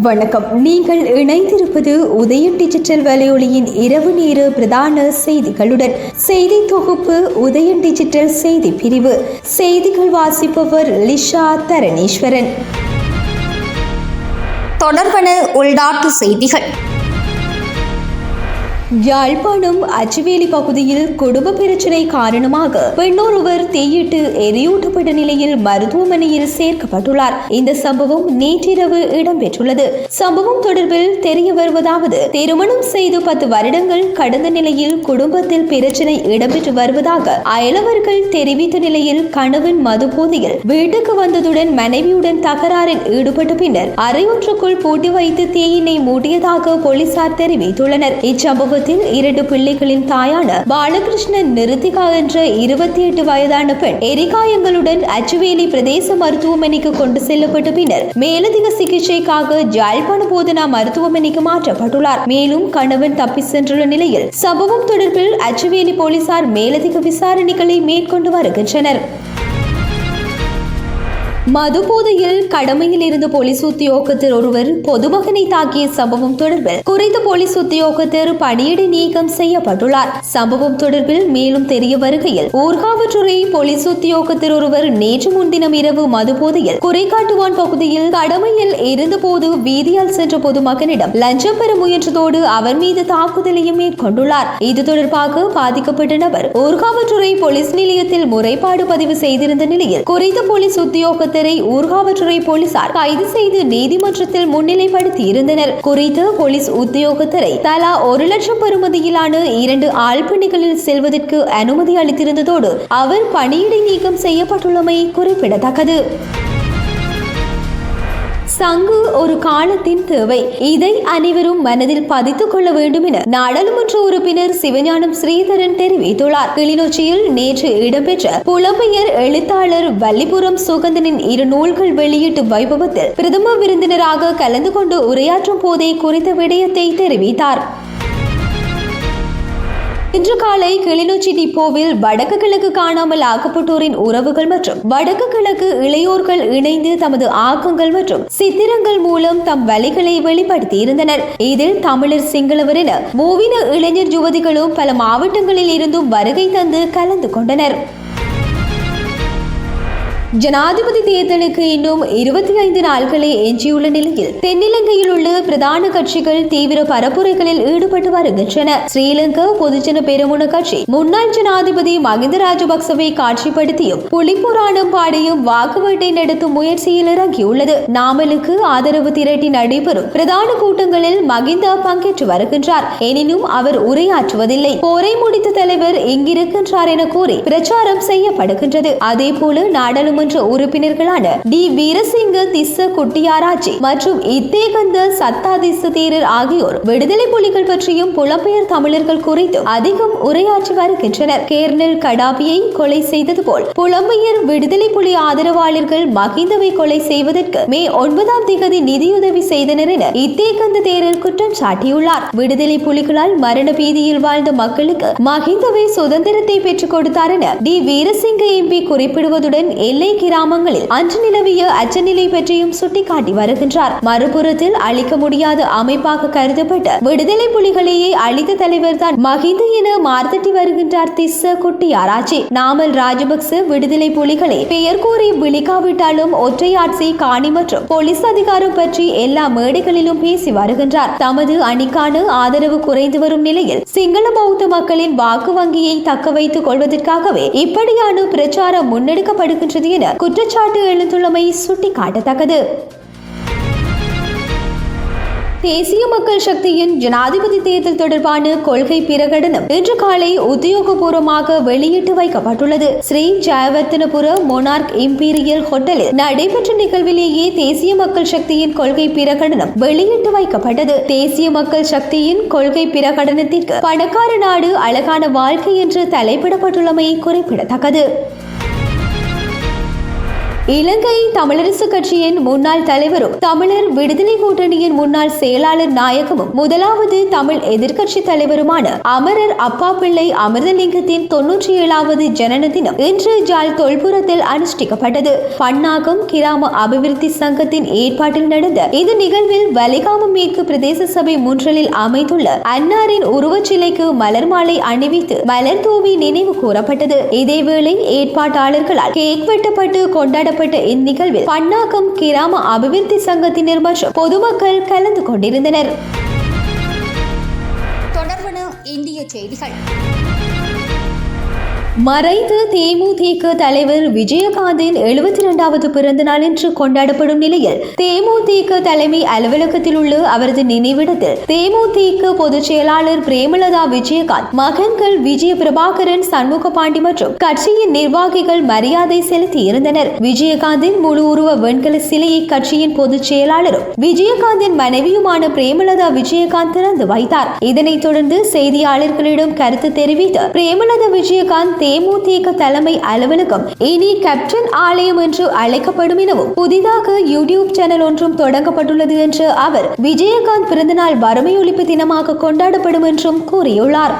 வணக்கம். நீங்கள் இணைந்திருப்பது உதயம் டிஜிட்டல் வலையொலியின் இரவு நேர பிரதான செய்திகளுடன் செய்தி தொகுப்பு உதயம் டிஜிட்டல் செய்தி பிரிவு. செய்திகள் வாசிப்பவர் லிஷா தரணீஸ்வரன். தொடர்பன உள்நாட்டு செய்திகள். யாழ்ப்பாணம் அச்சுவேலி பகுதியில் குடும்ப பிரச்சினை காரணமாக பெண்ணொருவர் தீயிட்டு எரியூட்டப்பட்ட நிலையில் மருத்துவமனையில் சேர்க்கப்பட்டுள்ளார். இந்த சம்பவம் நேற்றிரவு இடம்பெற்றுள்ளது. சம்பவம் தொடர்பில் தெரிய வருவதாவது திருமணம் செய்து பத்து வருடங்கள் கடந்த நிலையில் குடும்பத்தில் பிரச்சினை இடம்பெற்று வருவதாக அயலவர்கள் தெரிவித்த நிலையில் கணவன் மது போதையில் வீட்டுக்கு வந்ததுடன் மனைவியுடன் தகராறில் ஈடுபட்ட பின்னர் அரையொன்றுக்குள் பூட்டி வைத்து தீயினை மூட்டியதாக போலீசார் தெரிவித்துள்ளனர். இச்சம்பவம் இச்சம்பவத்தில் இரண்டு பிள்ளைகளின் தாயான பாலகிருஷ்ணன் நிருத்திகா என்ற இருபத்தி எட்டு வயதான பெண் எரிகாயங்களுடன் அச்சுவேலி பிரதேச மருத்துவமனைக்கு கொண்டு செல்லப்பட்ட பின்னர் மேலதிக சிகிச்சைக்காக ஜாழ்ப்பாண போதனா மருத்துவமனைக்கு மாற்றப்பட்டுள்ளார். மேலும் கணவன் தப்பி சென்றுள்ள நிலையில் சம்பவம் தொடர்பில் அச்சுவேலி போலீசார் மேலதிக விசாரணைகளை மேற்கொண்டு வருகின்றனர். மதுபோதையில் கடமையில் இருந்த போலீஸ் உத்தியோகத்தர் ஒருவர் பொதுமகனை தாக்கிய சம்பவம் தொடர்பில் குறித்த போலீஸ் உத்தியோகத்தர் பணியிட நீக்கம் செய்யப்பட்டுள்ளார். சம்பவம் தொடர்பில் மேலும் தெரிய வருகையில் ஊர்காவற்றுறை போலீஸ் உத்தியோகத்தர் ஒருவர் நேற்று முன்தினம் இரவு மதுபோதையில் குறைகாட்டுவான் பகுதியில் கடமையில் இருந்தபோது வீதியால் சென்ற பொதுமகனிடம் லஞ்சம் பெற முயன்றதோடு அவர் மீது தாக்குதலையும் மேற்கொண்டுள்ளார். இது தொடர்பாக பாதிக்கப்பட்ட நபர் ஊர்காவற்றுறை போலீஸ் நிலையத்தில் முறைப்பாடு பதிவு செய்திருந்த நிலையில் குறித்த போலீஸ் உத்தியோகத்தர் ஊர்காவற்றுறை போலீசார் கைது செய்து நீதிமன்றத்தில் முன்னிலைப்படுத்தி இருந்தனர். குறித்த போலீஸ் உத்தியோகத்தரை தலா ஒரு லட்சம் பெறுமதியிலான இரண்டு ஆழ்பணிகளில் செல்வதற்கு அனுமதி அளித்திருந்ததோடு அவர் பணியிடை நீக்கம் செய்யப்பட்டுள்ளமை குறிப்பிடத்தக்கது. சங்கு ஒரு காலத்தின் தேவை. இதை அனைவரும் மனதில் பதித்துக் கொள்ள வேண்டும் என நாடாளுமன்ற உறுப்பினர் சிவஞானம் ஸ்ரீதரன் தெரிவித்துள்ளார். கிளிநொச்சியில் நேற்று இடம்பெற்ற புலம்பெயர் எழுத்தாளர் வல்லிபுரம் சுகந்தனின் இரு நூல்கள் வெளியீட்டு வைபவத்தில் பிரதம விருந்தினராக கலந்து கொண்டு உரையாற்றும் போதே குறித்த விடயத்தை தெரிவித்தார். இன்று காலை கிளிநொச்சி டிப்போவில் வடக்கு கிழக்கு காணாமல் ஆக்கப்பட்டோரின் உறவுகள் மற்றும் வடக்கு கிழக்கு இளையோர்கள் இணைந்து தமது ஆக்கங்கள் மற்றும் சித்திரங்கள் மூலம் தம் வழிகளை வெளிப்படுத்தி இருந்தனர் இதில் தமிழர் சிங்களவர் என மூவின இளைஞர் யுவதிகளும் பல மாவட்டங்களில் இருந்தும் வருகை தந்து கலந்து கொண்டனர். ஜனாதிபதி தேர்தலுக்கு இன்னும் இருபத்தி ஐந்து நாட்களே எஞ்சியுள்ள நிலையில் தென்னிலங்கையில் உள்ள பிரதான கட்சிகள் தீவிர பரப்புரைகளில் ஈடுபட்டு வருகின்றன. ஸ்ரீலங்கா பொதுஜன பெருமுன கட்சி முன்னாள் ஜனாதிபதி மகிந்த ராஜபக்சவை காட்சிப்படுத்தியும் புலிபுராணம் பாடியும் வாக்குவேட்டை நடத்தும் முயற்சியில் இறங்கியுள்ளது. நாமலுக்கு ஆதரவு திரட்டி நடைபெறும் பிரதான கூட்டங்களில் மகிந்தா பங்கேற்று வருகின்றார். எனினும் அவர் உரையாற்றுவதில்லை. போரை முடித்த தலைவர் இங்கிருக்கின்றார் என கூறி பிரச்சாரம் செய்யப்படுகின்றது. அதே போல நாடாளுமன்ற உறுப்பினர்களான டி. வீரசிங்க திஸ்ஸ குட்டியாராச்சி மற்றும் இத்தேகந்த சத்தாதிச தேரர் ஆகியோர் விடுதலை புலிகள் பற்றியும் புலம்பெயர் தமிழர்கள் குறித்தும் அதிகம் உரையாற்றி வருகின்றனர். கேர்னல் கடாபியை கொலை செய்தது போல் புலம்பெயர் விடுதலை புலி ஆதரவாளர்கள் மகிந்தவை கொலை செய்வதற்கு மே ஒன்பதாம் திகதி நிதியுதவி செய்தனர் என இத்தேகந்த தேரர் குற்றம் சாட்டியுள்ளார். விடுதலை புலிகளால் மரண பீதியில் வாழ்ந்த மக்களுக்கு மகிந்தவை சுதந்திரத்தை பெற்றுக் கொடுத்தார் என டி. வீரசிங்க எம்பி குறிப்பிடுவதுடன் எல்லை கிராமங்களில் அன்று நிலவிய அச்சநிலை பற்றியும் சுட்டிக்காட்டி வருகின்றார். மறுபுறத்தில் அழிக்க முடியாத அமைப்பாக கருதப்பட்ட விடுதலை புலிகளையே அழித்த தலைவர் தான் மகிந்த என மார்த்தட்டி வருகின்றார் திஸ்ஸ குட்டியாராச்சி. நாமல் ராஜபக்ச விடுதலை புலிகளை பெயர் கூறி விழிக்காவிட்டாலும் ஒற்றையாட்சி காணி மற்றும் போலீஸ் அதிகாரம் பற்றி எல்லா மேடைகளிலும் பேசி வருகின்றார். தமது அணிக்கான ஆதரவு குறைந்து வரும் நிலையில் சிங்கள பௌத்த மக்களின் வாக்கு வங்கியை தக்க வைத்துக் கொள்வதற்காகவே இப்படியான பிரச்சாரம் முன்னெடுக்கப்படுகின்றது என குற்றச்சாட்டு எழுந்துள்ளமை சுட்டிக்காட்டத்தக்கது. தேசிய மக்கள் சக்தியின் ஜனாதிபதி தேர்தல் தொடர்பான கொள்கை பிரகடனம் இன்று காலை உத்தியோகபூர்வமாக வெளியிட்டு வைக்கப்பட்டுள்ளது. ஸ்ரீ ஜெயவர்த்தனபுர மொனார்க் இம்பீரியல் ஹோட்டலில் நடைபெற்ற நிகழ்விலேயே தேசிய மக்கள் சக்தியின் கொள்கை பிரகடனம் வெளியிட்டு வைக்கப்பட்டது. தேசிய மக்கள் சக்தியின் கொள்கை பிரகடனத்திற்கு பணக்கார நாடு அழகான வாழ்க்கை என்று தலைப்பிடப்பட்டுள்ளமை குறிப்பிடத்தக்கது. இலங்கை தமிழரசு கட்சியின் முன்னாள் தலைவரும் தமிழர் விடுதலை கூட்டணியின் முன்னாள் செயலாளர் நாயகமும் முதலாவது தமிழ் எதிர்க்கட்சி தலைவருமான அமரர் அப்பா பிள்ளை அமிர்தலிங்கத்தின் தொன்னூற்றி ஏழாவது ஜனன தினம் இன்று ஜால் தொல்புரத்தில் அனுஷ்டிக்கப்பட்டது. பன்னாகம் கிராம அபிவிருத்தி சங்கத்தின் ஏற்பாட்டில் நடந்த இந்த நிகழ்வில் வலிகாம மேற்கு பிரதேச சபை முன்றலில் அமைந்துள்ள அன்னாரின் உருவச்சிலைக்கு மலர் மாலை அணிவித்து மலர் தூவி நினைவு கூறப்பட்டது. இதேவேளை ஏற்பாட்டாளர்களால் கேக் வெட்டப்பட்டு கொண்டாடப்பட்ட இந்நிகழ்வில் பன்னாக்கம் கிராம அபிவிருத்தி சங்கத்தினர் மற்றும் பொதுமக்கள் கலந்து கொண்டிருந்தனர். தொடர்பான இந்திய செய்திகள். மறைந்த தேமுதிக தலைவர் விஜயகாந்தின் எழுபத்தி இரண்டாவது பிறந்த நாள் இன்று கொண்டாடப்படும் நிலையில் தேமுதிக தலைமை அலுவலகத்தில் உள்ள அவரது நினைவிடத்தில் தேமுதிக பொதுச் செயலாளர் பிரேமலதா விஜயகாந்த் மகன்கள் விஜய பிரபாகரன் சண்முக பாண்டி மற்றும் கட்சியின் நிர்வாகிகள் மரியாதை செலுத்தி இருந்தனர். விஜயகாந்தின் முழு உருவ வெண்கல சிலையை கட்சியின் பொதுச் செயலாளரும் விஜயகாந்தின் மனைவியுமான பிரேமலதா விஜயகாந்த் திறந்து வைத்தார். இதனைத் தொடர்ந்து செய்தியாளர்களிடம் கருத்து தெரிவித்த பிரேமலதா விஜயகாந்த் தேமுதிக தலைமை அலுவலகம் இனி கேப்டன் ஆலயம் என்று அழைக்கப்படும் எனவும் புதிதாக யூடியூப் சேனல் ஒன்றும் தொடங்கப்பட்டுள்ளது என்று அவர் விஜயகாந்த் பிறந்தநாள் வறுமை ஒழிப்பு தினமாக கொண்டாடப்படும் என்றும் கூறியுள்ளார்.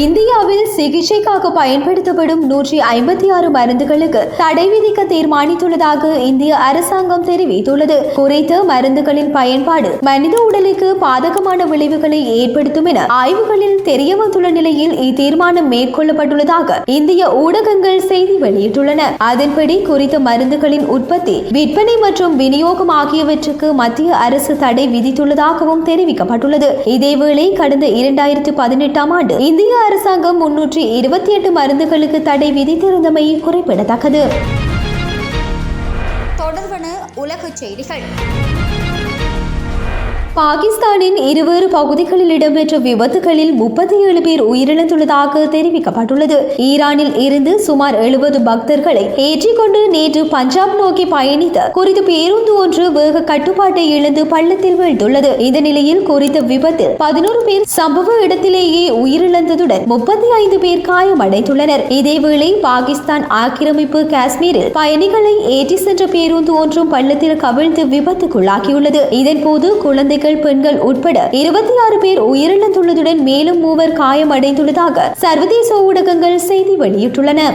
இந்தியாவில் சிகிச்சைக்காக பயன்படுத்தப்படும் நூற்றி ஐம்பத்தி ஆறு மருந்துகளுக்கு தடை விதிக்க தீர்மானித்துள்ளதாக இந்திய அரசாங்கம் தெரிவித்துள்ளது. குறித்த மருந்துகளின் பயன்பாடு மனித உடலுக்கு பாதகமான விளைவுகளை ஏற்படுத்தும் என ஆய்வுகளில் தெரிய வந்துள்ள நிலையில் இத்தீர்மானம் மேற்கொள்ளப்பட்டுள்ளதாக இந்திய ஊடகங்கள் செய்தி வெளியிட்டுள்ளன. அதன்படி குறித்த மருந்துகளின் உற்பத்தி விற்பனை மற்றும் விநியோகம் ஆகியவற்றுக்கு மத்திய அரசு தடை விதித்துள்ளதாகவும் தெரிவிக்கப்பட்டுள்ளது. இதேவேளை கடந்த இரண்டாயிரத்தி பதினெட்டாம் ஆண்டு இந்திய அரசாங்கம் முன்னூற்றி இருபத்தி எட்டு மருந்துகளுக்கு தடை விதித்திருந்தமை குறிப்பிடத்தக்கது. தொடர்பான உலக செய்திகள். பாகிஸ்தானின் இருவேறு பகுதிகளில் இடம்பெற்ற விபத்துகளில் முப்பத்தி ஏழு பேர் உயிரிழந்துள்ளதாக தெரிவிக்கப்பட்டுள்ளது. ஈரானில் இருந்து சுமார் எழுபது பக்தர்களை ஏற்றிக்கொண்டு நேற்று பஞ்சாப் நோக்கி பயணித்த குறித்த பேருந்து ஒன்று வேக கட்டுப்பாட்டை இழந்து பள்ளத்தில் வீழ்ந்துள்ளது. இந்த நிலையில் குறித்த விபத்தில் பதினோரு பேர் சம்பவ இடத்திலேயே உயிரிழந்ததுடன் முப்பத்தி ஐந்து பேர் காயமடைந்துள்ளனர். இதேவேளை பாகிஸ்தான் ஆக்கிரமிப்பு காஷ்மீரில் பயணிகளை ஏற்றி சென்ற பேருந்து ஒன்றும் பள்ளத்தில் கவிழ்ந்து விபத்துக்குள்ளாகியுள்ளது. இதன்போது குழந்தைகள் பெண்கள் உட்பட இருபத்தி ஆறு பேர் உயிரிழந்துள்ளதுடன் மேலும் மூவர் காயமடைந்துள்ளதாக சர்வதேச ஊடகங்கள் செய்தி வெளியிட்டுள்ளன.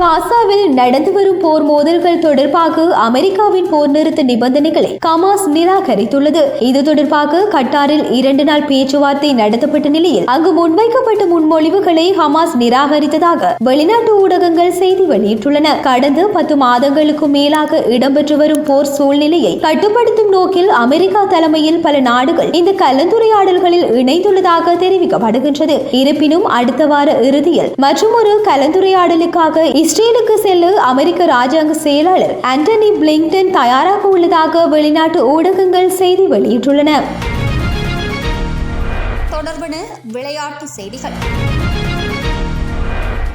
காசாவில் நடந்து வரும் போர் மோதல்கள் தொடர்பாக அமெரிக்காவின் போர் நிறுத்த நிபந்தனைகளை கமாஸ் நிராகரித்துள்ளது. இது தொடர்பாக கட்டாரில் இரண்டு நாள் பேச்சுவார்த்தை நடத்தப்பட்ட நிலையில் அங்கு முன்வைக்கப்பட்ட முன்மொழிவுகளை ஹமாஸ் நிராகரித்ததாக வெளிநாட்டு ஊடகங்கள் செய்தி வெளியிட்டுள்ளன. கடந்த பத்து மாதங்களுக்கு மேலாக இடம்பெற்று வரும் போர் சூழ்நிலையை கட்டுப்படுத்தும் நோக்கில் அமெரிக்கா தலைமையில் பல நாடுகள் இந்த கலந்துரையாடல்களில் இணைந்துள்ளதாக தெரிவிக்கப்படுகின்றது. இருப்பினும் அடுத்த வார இறுதியில் மற்றொரு கலந்துரையாடலுக்காக இஸ்ரேலுக்கு செல்ல அமெரிக்க ராஜாங்க செயலாளர் ஆண்டனி பிளிங்டன் தயாராக உள்ளதாக வெளிநாட்டு ஊடகங்கள் செய்தி வெளியிட்டுள்ளன. தொடர்பான விளையாட்டு செய்திகள்.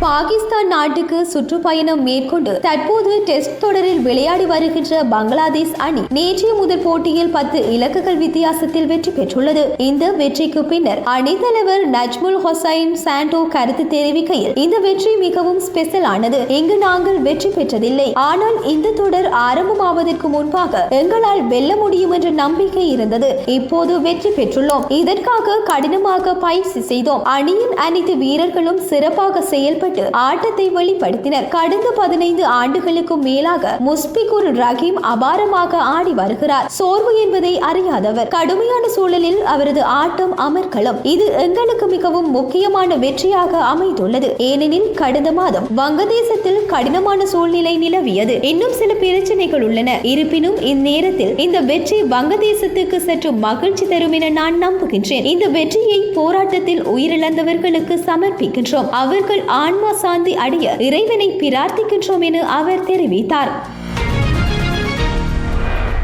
பாகிஸ்தான் நாட்டுக்கு சுற்றுப்பயணம் மேற்கொண்டு தற்போது டெஸ்ட் தொடரில் விளையாடி வருகின்ற பங்களாதேஷ் அணி நேற்றைய முதல் போட்டியில் பத்து இலக்குகள் வித்தியாசத்தில் வெற்றி பெற்றுள்ளது. இந்த வெற்றிக்கு பின்னர் அணித்தலைவர் நஜ்முல் ஹொசைன் சாண்டோ கருத்து தெரிவிக்கையில் இந்த வெற்றி மிகவும் ஸ்பெஷல் ஆனது. இங்கு நாங்கள் வெற்றி பெற்றதில்லை. ஆனால் இந்த தொடர் ஆரம்பமாவதற்கு முன்பாக எங்களால் வெல்ல முடியும் என்ற நம்பிக்கை இருந்தது. இப்போது வெற்றி பெற்றுள்ளோம். இதற்காக கடினமாக பயிற்சி செய்தோம். அணியின் அனைத்து வீரர்களும் சிறப்பாக செயல்பட்டு ஆட்டத்தை வெளிப்படுத்தினர். கடந்த பதினைந்து ஆண்டுகளுக்கும் மேலாக முஸ்பிகுர் ரஹீம் அபாரமாக ஆடி வருகிறார். சோர்வு என்பதை அறியாதவர். கடுமையான சூழலில் அவரது ஆட்டம் அமர்க்களம். இது எங்களுக்கு மிகவும் முக்கியமான வெற்றியாக அமைந்துள்ளது. ஏனெனில் கடந்த மாதம் வங்கதேசத்தில் கடினமான சூழ்நிலை நிலவியது. இன்னும் சில பிரச்சனைகள் உள்ளன. இருப்பினும் இந்நேரத்தில் இந்த வெற்றி வங்கதேசத்துக்கு சற்று மகிழ்ச்சி தரும் என நான் நம்புகின்றேன். இந்த வெற்றியை போராட்டத்தில் உயிரிழந்தவர்களுக்கு சமர்ப்பிக்கின்றோம். அவர்கள் ஆண் ஆன்மா சாந்தி அடைய இறைவனை பிரார்த்திக்கின்றோம் என அவர் தெரிவித்தார்.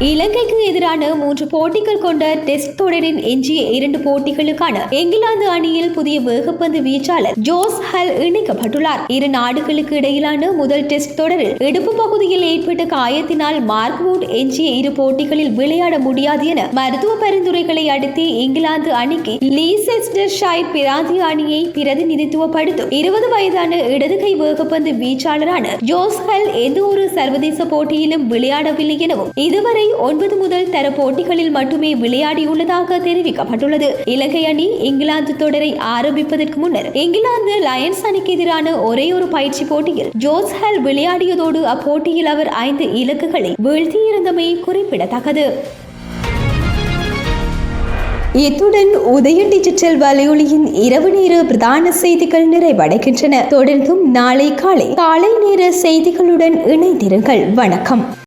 இலங்கைக்கு எதிரான மூன்று போட்டிகள் கொண்ட டெஸ்ட் தொடரின் எஞ்சிய இரண்டு போட்டிகளுக்கான இங்கிலாந்து அணியில் புதிய வேகப்பந்து வீச்சாளர் ஜோஸ் ஹல் இணைக்கப்பட்டுள்ளார். இரு நாடுகளுக்கு இடையிலான முதல் டெஸ்ட் தொடரில் இடுப்பு பகுதியில் ஏற்பட்ட காயத்தினால் மார்க்வுட் எஞ்சிய இரு போட்டிகளில் விளையாட முடியாது என மருத்துவ பரிந்துரைகளை அடுத்து இங்கிலாந்து அணிக்கு லீசெஸ்டர் ஷாய் பிராந்திய அணியை பிரதிநிதித்துவப்படுத்தும் இருபது வயதான இடது கை வேகப்பந்து வீச்சாளரான ஜோஸ் ஹல் எந்த ஒரு சர்வதேச போட்டியிலும் விளையாடவில்லை எனவும் இதுவரை ஒன்பது முதல் தர போட்டிகளில் மட்டுமே விளையாடியுள்ளதாக தெரிவிக்கப்பட்டுள்ளது. இலங்கை அணி இங்கிலாந்து தொடரை ஆரம்பிப்பதற்கு முன்னர் இங்கிலாந்து லயன்ஸ் அணிக்கு எதிரான ஒரே ஒரு பயிற்சி போட்டியில் ஜோஸ் ஹல் விளையாடியதோடு அப்போட்டியில் அவர் ஐந்து இலக்குகளை வீழ்த்தியிருந்தமை குறிப்பிடத்தக்கது. இத்துடன் உதய டிஜிட்டல் வலையொலியின் இரவு நேர பிரதான செய்திகள் நிறைவடைகின்றன. தொடர்ந்தும் நாளை காலை காலை நேர செய்திகளுடன் இணைந்திருங்கள். வணக்கம்.